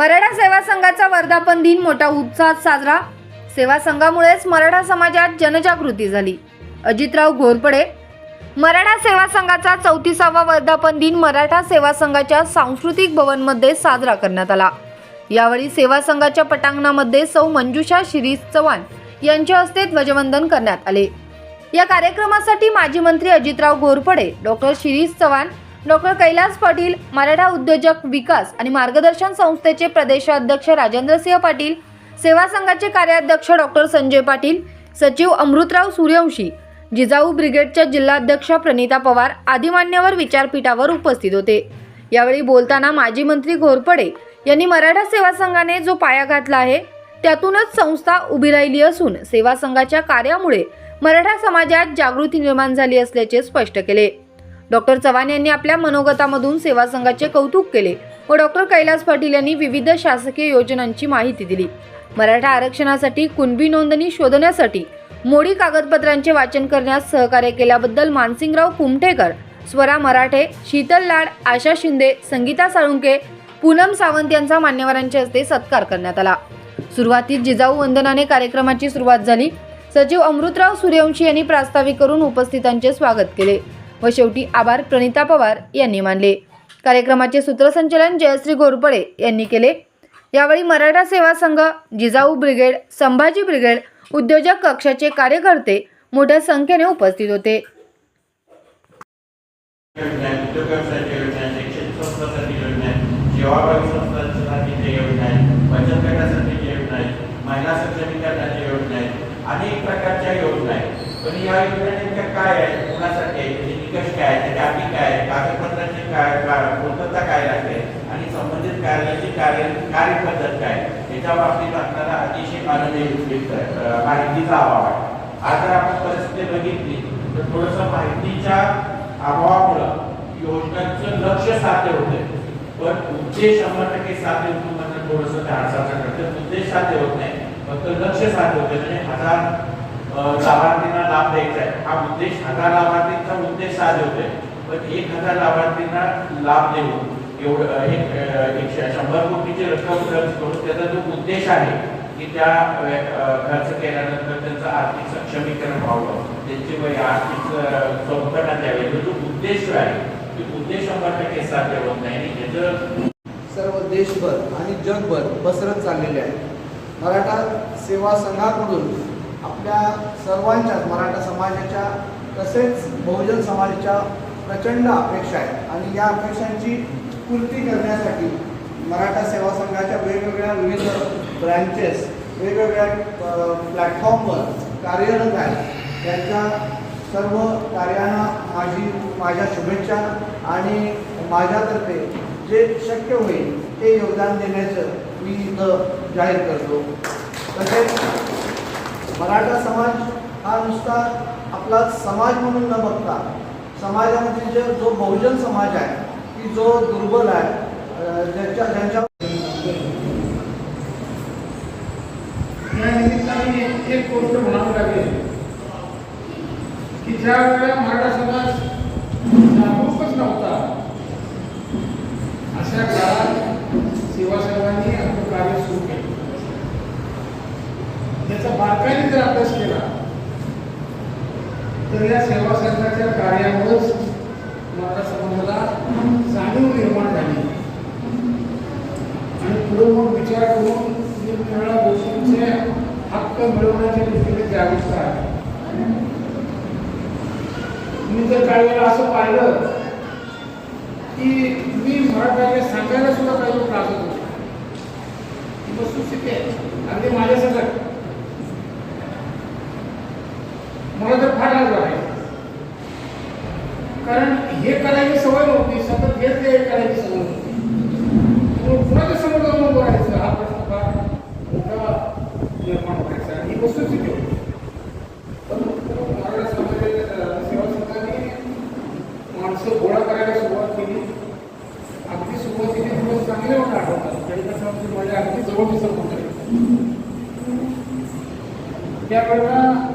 मराठा सेवा संघाचा वर्धापन दिन मोठा उत्साहात साजरा. सेवा संघामुळेच मराठा समाजात जनजागृती झाली. अजितराव घोरपडे. मराठा सेवा संघाचा चौतीसावा वर्धापन दिन मराठा सेवा संघाच्या सांस्कृतिक भवनमध्ये साजरा करण्यात आला. यावेळी सेवा संघाच्या पटांगणामध्ये सौ मंजुषा शिरीष चव्हाण यांच्या हस्ते ध्वजवंदन करण्यात आले. या कार्यक्रमासाठी माजी मंत्री अजितराव घोरपडे डॉक्टर शिरीष चव्हाण डॉक्टर कैलास पाटील मराठा उद्योजक विकास आणि मार्गदर्शन संस्थेचे प्रदेशाध्यक्ष राजेंद्रसिंह पाटील सेवा संघाचे कार्याध्यक्ष डॉक्टर संजय पाटील सचिव अमृतराव सूर्यवंशी जिजाऊ ब्रिगेडच्या जिल्हाध्यक्षा प्रणिता पवार आदी मान्यवर विचारपीठावर उपस्थित होते. यावेळी बोलताना माजी मंत्री घोरपडे यांनी मराठा सेवा संघाने जो पाया घातला आहे त्यातूनच संस्था उभी राहिली असून सेवा संघाच्या कार्यामुळे मराठा समाजात जागृती निर्माण झाली असल्याचे स्पष्ट केले. डॉक्टर चव्हाण यांनी आपल्या मनोगतामधून सेवा संघाचे कौतुक केले व डॉक्टर कैलास पाटील यांनी विविध शासकीय योजनांची माहिती दिली. मराठा आरक्षणासाठी कुणबी नोंदणी शोधण्यासाठी मोडी कागदपत्रांचे वाचन करण्यास सहकार्य केल्याबद्दल मानसिंगराव कुमठेकर स्वरा मराठे शीतल लाड आशा शिंदे संगीता साळुंके पूनम सावंत यांचा मान्यवरांच्या हस्ते सत्कार करण्यात आला. सुरुवातीत जिजाऊ वंदनाने कार्यक्रमाची सुरुवात झाली. सचिव अमृतराव सूर्यवंशी यांनी प्रास्ताविक करून उपस्थितांचे स्वागत केले. व शेवटी आभार प्रणिता पवार यांनी मानले. कार्यक्रमाचे सूत्रसंचालन जयश्री घोरपडे यांनी केले. यावेळी मराठा सेवा संघ जिजाऊ ब्रिगेड संभाजी ब्रिगेड उद्योजक कक्षाचे कार्यकर्ते मोठ्या संख्येने उपस्थित होते. योजना पण या योजना नेमक्या काय आहेत? कोणासाठी आहेत? म्हणजे त्याचे निकष काय आहेत? त्याच्या अटी काय आहेत? कागदपत्रांची काय काय काय लागते आणि संबंधित कार्यालयाची कार्य कार्यपद्धत काय आहे, याच्या बाबतीत आपल्याला अतिशय माननीय माहितीचा अभाव आहे. आज जर आपण परिस्थिती बघितली तर थोडंसं माहितीच्या अभावामुळं योजनांचं लक्ष साध्य होते पण उद्देश शंभर टक्के साध्य होतो म्हणजे थोडंसं त्या अडचण करते उद्देश साध्य होत नाही. फक्त लक्ष साध्य होते म्हणजे हजार लाभार्थींना लाभ द्यायचा आहे. हा उद्देश हजार लाभार्थींचा उद्देश साध्य होतोय. पण एक हजार लाभार्थींना लाभ देऊन एवढं एक शंभर कोटीची रक्कम खर्च करून त्याचा जो उद्देश आहे की त्या खर्च केल्यानंतर त्यांचं आर्थिक सक्षमीकरण व्हावं. त्यांची वय आर्थिक संकटा द्यावे तो जो उद्देश आहे तो उद्देश शंभर टक्के साध्य होत नाही. आणि त्याचं सर्व देशभर आणि जगभर पसरत चाललेले आहे. मराठा सेवा संघाकडून आपल्या सर्वांच्याच मराठा समाजाच्या तसेच बहुजन समाजाच्या प्रचंड अपेक्षा आहेत. आणि या अपेक्षांची पूर्ती करण्यासाठी मराठा सेवा संघाच्या वेगवेगळ्या विविध ब्रँचेस वेगवेगळ्या प्लॅटफॉर्मवर कार्यरत आहेत. त्यांच्या सर्व कार्यांना माझी माझ्या शुभेच्छा आणि माझ्यातर्फे जे शक्य होईल ते योगदान देण्याचं मी इथं जाहीर करतो. तसेच मराठा समाज हा नुसता आपला समाज म्हणून न बघता समाजामध्ये जे जो बहुजन समाज आहे की जो दुर्बल आहे ज्याच्या ज्यांच्या ज्यांच्या एक गोष्ट म्हणावी लागेल की ज्या वेळेला मराठा समाज जागरूकच नव्हता अशा काळात सेवासेवांनी आपलं कार्य सुरू केलं त्याचा बारकाईने जर अभ्यास केला तर या सेवा संघाच्या कार्यावरच मराठा समाजाला जाणीव निर्माण झाली. आणि पुढे मग विचार करून निरनिराळ्या गोष्टींचे हक्क मिळवण्याच्या दृष्टीने जागरूकता आहे. मी जर काही वेळेला असं पाहिलं की मी मराठ्याला सांगायला सुद्धा काही त्रास होतो वस्तुस्थिती आहे अगदी माझ्या मला तर फार लाज वाटायची. कारण हे करायची सवय नव्हती सतत हेच ते करायची सवय नव्हती. मग कुणाच्या समोर जाऊन उभं राहायचं? हा प्रश्न फार मोठा निर्माण व्हायचा ही वस्तुस्थिती होती. पण मराठा समाजाच्या सेवा संघाने माणसं गोळा करायला सुरुवात केली. अगदी सुरुवातीचे दिवस चांगले मला आठवतात. काही कसं माझ्या अगदी जवळ दिसत होते त्यावेळेला